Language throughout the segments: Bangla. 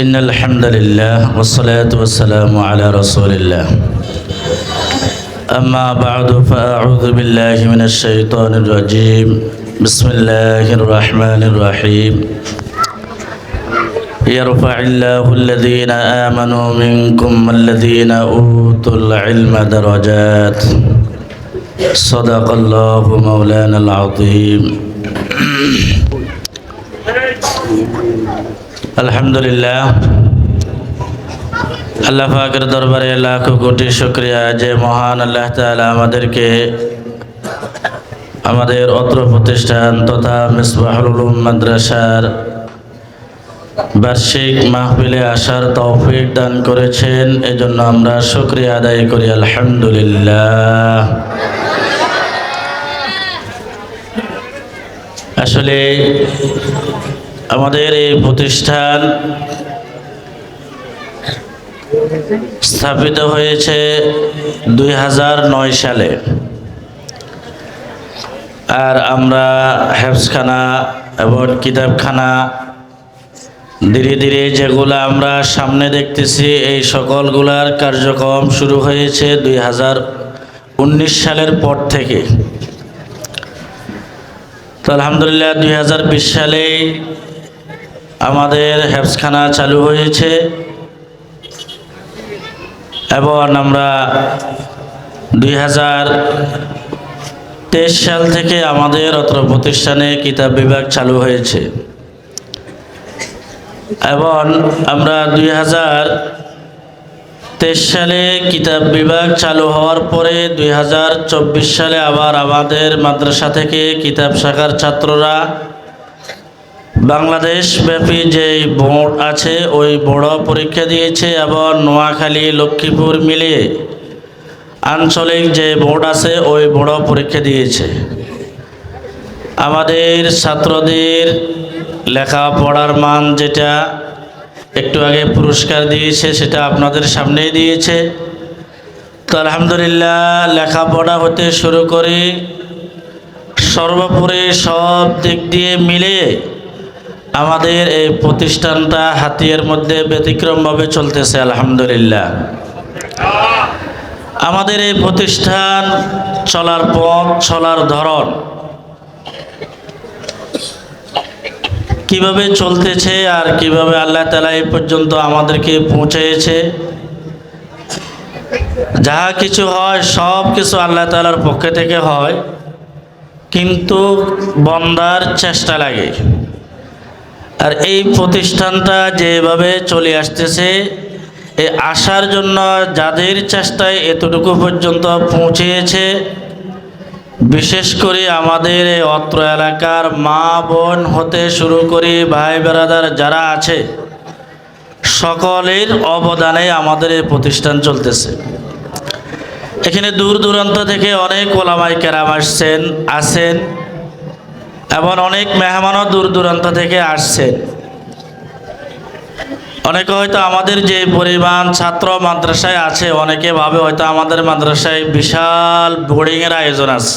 إن الحمد لله والصلاة والسلام على رسول الله. أما بعد فأعوذ بالله من الشيطان الرجيم. بسم الله الرحمن الرحيم. يرفع الله الذين آمنوا منكم والذين أوتوا العلم درجات. صدق الله مولانا العظيم. আলহামদুলিল্লাহ। আল্লাহ পাকের দরবারে লাখ কোটি শুক্রিয়া যে মহান আল্লাহ তাআলা আমাদেরকে আমাদের অত্র প্রতিষ্ঠান তথা মিসবাহুল মাদ্রাসার বার্ষিক মাহফিলে আসার তৌফিক দান করেছেন। এজন্য আমরা শুক্রিয়া আদায় করি, আলহামদুলিল্লাহ। আসলে আমাদের এই প্রতিষ্ঠান স্থাপিত হয়েছে দুই সালে। আর আমরা হেফসখানা এবং কিতাবখানা, ধীরে ধীরে যেগুলো আমরা সামনে দেখতেছি, এই সকলগুলার কার্যক্রম শুরু হয়েছে দুই সালের পর থেকে। তো আলহামদুলিল্লাহ, দুই সালে আমাদের হেফসখানা চালু হয়েছে। এবং আমরা দুই তেইশ সাল থেকে আমাদের অত্র প্রতিষ্ঠানে কিতাব বিভাগ চালু হয়েছে। এবং আমরা দুই তেইশ সালে কিতাব বিভাগ চালু হওয়ার পরে দুই হাজার চব্বিশ সালে আবার আমাদের মাদ্রাসা থেকে কিতাব শাখার ছাত্ররা বাংলাদেশ ব্যাপী যে বোর্ড আছে, ওই বড় পরীক্ষা দিয়েছে এবং নোয়াখালী, লক্ষ্মীপুর মিলিয়ে আঞ্চলিক যে বোর্ড আছে, ওই বড় পরীক্ষা দিয়েছে। আমাদের ছাত্রদের লেখাপড়ার মান যেটা একটু আগে পুরস্কার দিয়েছে, সেটা আপনাদের সামনেই দিয়েছে। তো আলহামদুলিল্লাহ, লেখাপড়া হতে শুরু করে সর্বোপরি সব দিক দিয়ে মিলিয়ে আমাদের এই প্রতিষ্ঠানটা হাতিয়ার মধ্যে ব্যতিক্রমভাবে চলতেছে, আলহামদুলিল্লাহ। আমাদের এই প্রতিষ্ঠান চলার পথ, চলার ধরন কীভাবে চলতেছে আর কীভাবে আল্লাহ তালা এই পর্যন্ত আমাদেরকে পৌঁছেছে যাহা কিছু হয় সব কিছু আল্লাহ তালার পক্ষে থেকে হয়, কিন্তু বন্দার চেষ্টা লাগে। আর এই প্রতিষ্ঠানটা যেভাবে চলে আসতেছে, এ আসার জন্য যাদের চেষ্টায় এতটুকু পর্যন্ত পৌঁছেছে, বিশেষ করে আমাদের এই অত্র এলাকার মা বোন হতে শুরু করে ভাই বেড়াদার যারা আছে, সকলের অবদানে আমাদের এই প্রতিষ্ঠান চলতেছে। এখানে দূর দূরান্ত থেকে অনেক ওলামাই কেরাম আসছেন আছেন এবং অনেক মেহমানও দূর দূরান্ত থেকে আসছেন অনেকে হয়তো আমাদের যে পরিমাণ ছাত্র মাদ্রাসায় আছে, অনেকে ভাবে হয়তো আমাদের মাদ্রাসায় বিশাল বোর্ডিংয়ের আয়োজন আছে।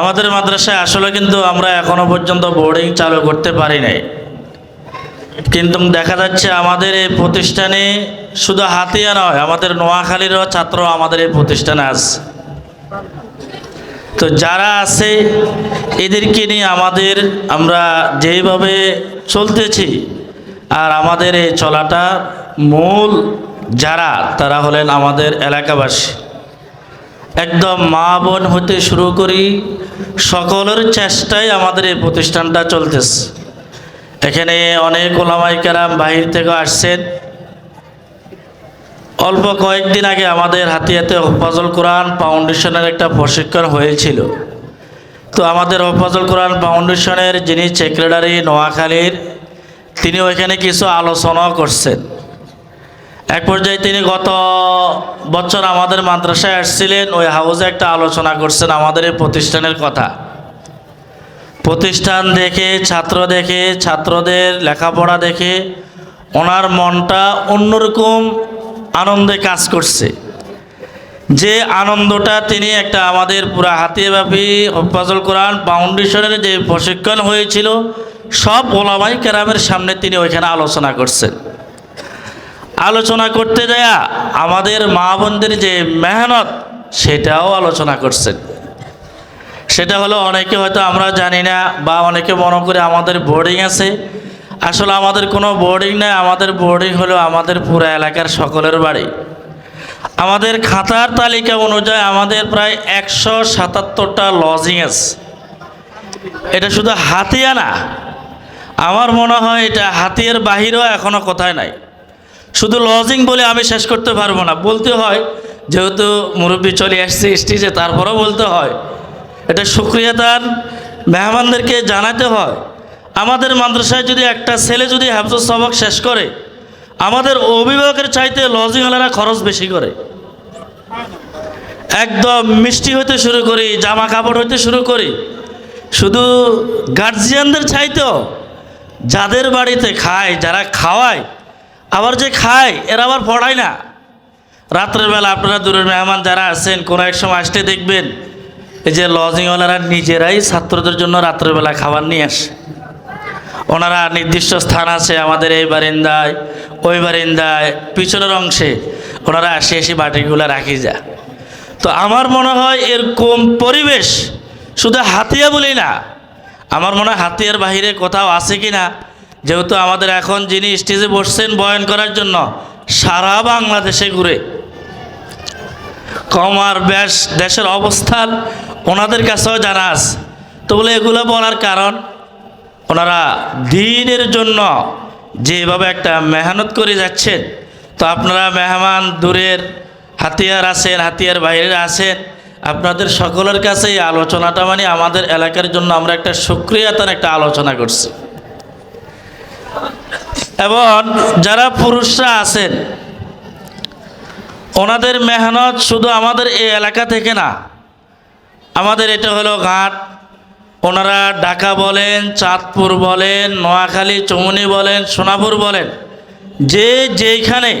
আমাদের মাদ্রাসায় আসলে কিন্তু আমরা এখনও পর্যন্ত বোর্ডিং চালু করতে পারি নাই। কিন্তু দেখা যাচ্ছে আমাদের এই প্রতিষ্ঠানে শুধু হাতিয়া নয়, আমাদের নোয়াখালীরও ছাত্র আমাদের এই প্রতিষ্ঠানে আছে। তো যারা আছে, এদেরকে নিয়ে আমাদের আমরা যেভাবে চলতেছি, আর আমাদের এই চলাটা মূল যারা, তারা হলেন আমাদের এলাকাবাসী। একদম মা বোন হতে শুরু করি, সকলের চেষ্টায় আমাদের এই প্রতিষ্ঠানটা চলতেছে। এখানে অনেক ওলামাই কেরাম বাহির থেকে আসছেন। অল্প কয়েকদিন আগে আমাদের হাতিয়াতে হফাজল কোরআন ফাউন্ডেশনের একটা প্রশিক্ষণ হয়েছিল। তো আমাদের হফাজল কোরআন ফাউন্ডেশনের যিনি সেক্রেটারি নোয়াখালীর, তিনি ওইখানে কিছু আলোচনাও করছেন। এক পর্যায়ে তিনি গত বছর আমাদের মাদ্রাসায় আসছিলেন, ওই হাউসে একটা আলোচনা করছেন আমাদের এই প্রতিষ্ঠানের কথা। প্রতিষ্ঠান দেখে, ছাত্র দেখে, ছাত্রদের লেখাপড়া দেখে, ওনার মনটা অন্যরকম আনন্দে কাজ করছে। যে আনন্দটা তিনি একটা আমাদের পুরা হাতিয়াব্যাপী হফাজল কোরআন ফাউন্ডেশনের যে প্রশিক্ষণ হয়েছিল, সব ওলামাই কেরামের সামনে তিনি ওইখানে আলোচনা করছেন। আলোচনা করতে দেয়া আমাদের মা বোনদের যে মেহনত, সেটাও আলোচনা করছেন। সেটা হলো অনেকে হয়তো আমরা জানি না বা অনেকে মনে করে আমাদের বোর্ডিং আছে আসলে আমাদের কোনো বোর্ডিং নেই, আমাদের বোর্ডিং হলো আমাদের পুরো এলাকার সকলের বাড়ি। আমাদের খাতার তালিকা অনুযায়ী আমাদের প্রায় একশো সাতাত্তরটা লজিং এটা শুধু হাতিয়া না, আমার মনে হয় এটা হাতিয়ার বাহিরেও এখনও কোথায় নাই। শুধু লজিং বলে আমি শেষ করতে পারব না, বলতে হয়, যেহেতু মুরব্বী চলে আসছে স্টেজে, তারপরেও বলতে হয়, এটা সুক্রিয়া তার মেহমানদেরকে জানাতে হয় আমাদের মাদ্রাসায় যদি একটা ছেলে যদি হাফজুল সবক শেষ করে, আমাদের অভিভাবকের চাইতে লজিংওয়ালারা খরচ বেশি করে। একদম মিষ্টি হইতে শুরু করি, জামা কাপড় হইতে শুরু করি। শুধু গার্জিয়ানদের চাইতেও যাদের বাড়িতে খায়, যারা খাওয়ায়, আবার যে খায়, এরা আবার পড়ায় না। রাত্রের বেলা আপনারা দূরের মেহমান যারা আছেন, কোনো এক সময় আসতে দেখবেন, এই যে লজিংওয়ালারা নিজেরাই ছাত্রদের জন্য রাত্রেবেলা খাবার নিয়ে আসে। ওনারা নির্দিষ্ট স্থান আছে আমাদের এই বারিন্দায়, ওই বারিন্দায়, পিছনের অংশে। ওনারা আসে এসে বাটিগুলো রাখি যা। তো আমার মনে হয় এরকম পরিবেশ শুধু হাতিয়া বলি না, আমার মনে হয় হাতিয়ার বাহিরে কোথাও আছে কি না যেহেতু আমাদের এখন যিনি স্টেজে বসছেন বয়ন করার জন্য, সারা বাংলাদেশে ঘুরে। কমার ব্যাস দেশের অবস্থান ওনাদের কাছেও জানা আছে। তো বলে এগুলো বলার কারণ ওনারা দিনের জন্য যেভাবে একটা মেহনত করে যাচ্ছেন, তো আপনারা মেহমান দূরের হাতিয়ার আছেন, হাতিয়ার বাইরের আছেন, আপনাদের সকলের কাছে এই আলোচনাটা মানে আমাদের এলাকার জন্য আমরা একটা সুক্রিয়াতার একটা আলোচনা করছি। এবং যারা পুরুষরা আছেন, ওনাদের মেহনত শুধু আমাদের এই এলাকা থেকে না, আমাদের এটা হলো ঘাট ওনারা ঢাকা বলেন, চাঁদপুর বলেন, নোয়াখালী, চৌমনি বলেন, সোনাপুর বলেন, যে যেইখানে,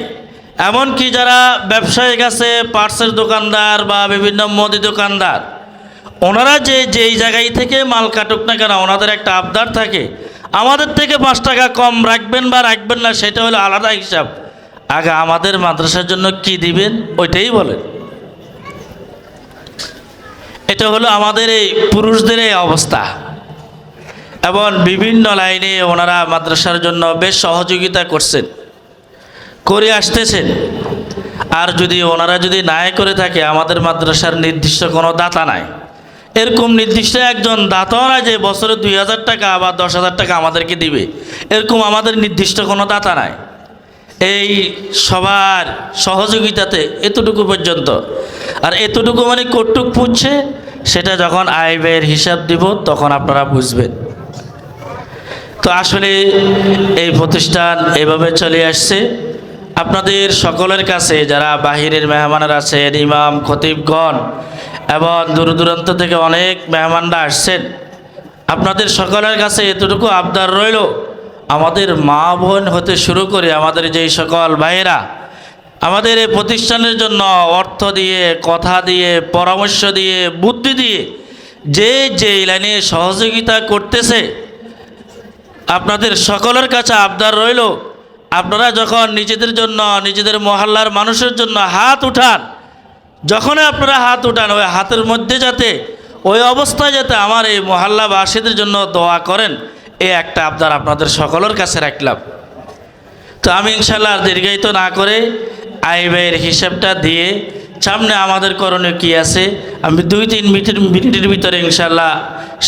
এমনকি যারা ব্যবসায়ী আছে, পার্সের দোকানদার বা বিভিন্ন মুদি দোকানদার, ওনারা যে যেই জায়গায় থেকে মাল কাটুক না কেন, ওনাদের একটা আবদার থাকে, আমাদের থেকে পাঁচ টাকা কম রাখবেন বা রাখবেন না, সেটা হলো আলাদা হিসাব। আগে আমাদের মাদ্রাসার জন্য কি দিবেন, ওইটাই বলেন। এটা হলো আমাদের এই পুরুষদের এই অবস্থা। এবং বিভিন্ন লাইনে ওনারা মাদ্রাসার জন্য বেশ সহযোগিতা করছেন, করে আসতেছেন। আর যদি ওনারা যদি নাই করে থাকে, আমাদের মাদ্রাসার নির্দিষ্ট কোনো দাতা নাই। এরকম নির্দিষ্ট একজন দাতাও না যে বছরে দুই হাজার টাকা বা দশ হাজার টাকা আমাদেরকে দিবে, এরকম আমাদের নির্দিষ্ট কোনো দাতা নাই। এই সবার সহযোগিতাতে এতটুকু পর্যন্ত আর এতটুকু মানে কটুক পুচ্ছে সেটা যখন আয় ব্যয়ের হিসাব দিব, তখন আপনারা বুঝবেন। তো আসলে এই প্রতিষ্ঠান এভাবে চলে আসছে। আপনাদের সকলের কাছে যারা বাহিরের মেহমানের আছেন, ইমাম, খতিবগণ এবং দূর দূরান্ত থেকে অনেক মেহমানরা আসছেন, আপনাদের সকলের কাছে এতটুকু আবদার রইল, আমাদের মা বোন হতে শুরু করে আমাদের যেই সকল ভাইয়েরা আমাদের এই প্রতিষ্ঠানের জন্য অর্থ দিয়ে, কথা দিয়ে, পরামর্শ দিয়ে, বুদ্ধি দিয়ে যে যেই লাইনে সহযোগিতা করতেছে, আপনাদের সকলের কাছে আবদার রইল। আপনারা যখন নিজেদের জন্য, নিজেদের মহল্লার মানুষের জন্য হাত উঠান, যখনই আপনারা হাত উঠান, ওই হাতের মধ্যে যাতে, ওই অবস্থায় যাতে আমার এই মহল্লাবাসীদের জন্য দোয়া করেন, এই একটা আবদার আপনাদের সকলের কাছে রাখলাম। তো আমি ইনশাল্লাহ দীর্ঘায়িত না করে আই ব্যয়ের হিসাবটা দিয়ে, সামনে আমাদের করণীয় কি আছে? আমি দুই তিন মিনিটের মিনিটের ভিতরে ইনশাল্লাহ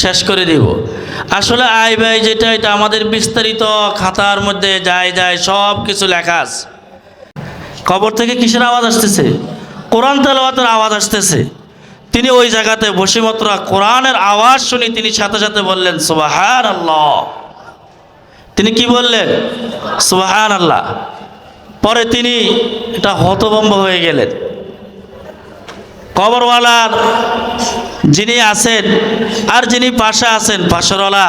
শেষ করে দিব। আসলে আয় ব্যয় যেটা, এটা আমাদের বিস্তারিত খাতার মধ্যে যায় যায় সব কিছু লেখা আছে। কবর থেকে কিসের আওয়াজ আসতেছে? কোরআন তেলাওয়াতের আওয়াজ আসতেছে। তিনি ওই জায়গাতে বসে মাত্র কোরআনের আওয়াজ শুনি তিনি সাথে সাথে বললেন সুবাহান আল্লাহ তিনি কি বললেন? সুবাহান আল্লাহ পরে তিনি এটা হতভম্ব হয়ে গেলেন। কবরওয়ালার যিনি আছেন আর যিনি পাশে আছেন, পাশেরওয়ালা,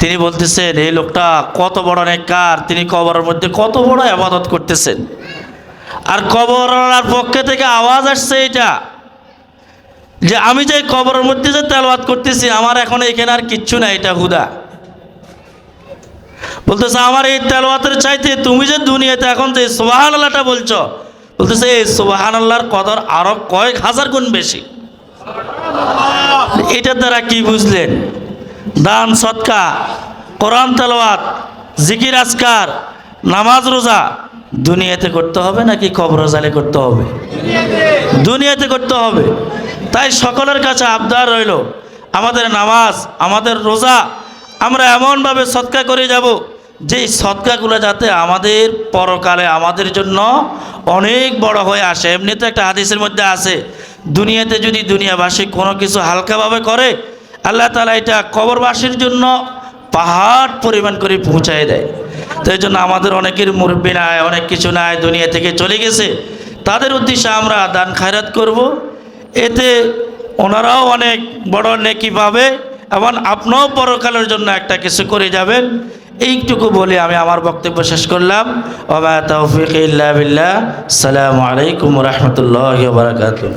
তিনি বলতেছেন, এই লোকটা কত বড় নেককার, তিনি কবরের মধ্যে কত বড় আবাদত করতেছেন। আর কবরওয়ালার পক্ষে থেকে আওয়াজ আসছে এটা যে আমি যে কবরের মধ্যে যে তেলবাদ করতেছি, আমার এখন এখানে আর কিচ্ছু নাই, এটা হুদা। বলতেছে আমার এই তেলওয়াতের চাইতে তুমি যে দুনিয়াতে এখন যে সোবাহান আল্লাহটা বলছো বলতেছে এই সোবাহান আল্লাহর কদর আরও কয়েক হাজার গুণ বেশি। এটার দ্বারা কি বুঝলেন? দান সৎকা কোরআন তেলওয়াত জিকির আজকার নামাজ রোজা দুনিয়াতে করতে হবে নাকি কবর জালে করতে হবে? দুনিয়াতে করতে হবে। তাই সকলের কাছে আবদার রইল আমাদের নামাজ আমাদের রোজা আমরা এমনভাবে সৎকা করে যাব যে সৎকাগুলো যাতে আমাদের পরকালে আমাদের জন্য অনেক বড় হয়ে আসে। এমনি তো একটা হাদিসের মধ্যে আছে, দুনিয়াতে যদি দুনিয়াবাসী কোনো কিছু হালকাভাবে করে, আল্লাহ তালা এটা কবরবাসীর জন্য পাহাড় পরিমাণ করে পৌঁছায় দেয়। তো এই জন্য আমাদের অনেকের মুরব্বী নাই, অনেক কিছু নাই, দুনিয়া থেকে চলে গেছে। তাদের উদ্দেশ্যে আমরা দান খায়রাত করব। এতে ওনারাও অনেক বড় নেকি পাবে এবং আপনিও পরকালের জন্য একটা কিছু করে যাবেন। এইটুকু বলে আমি আমার বক্তব্য শেষ করলাম। ওবা তৌফিক ইল্লা বিল্লাহ। সালামু আলাইকুম রহমতুল্লাহ বারকাতুহ।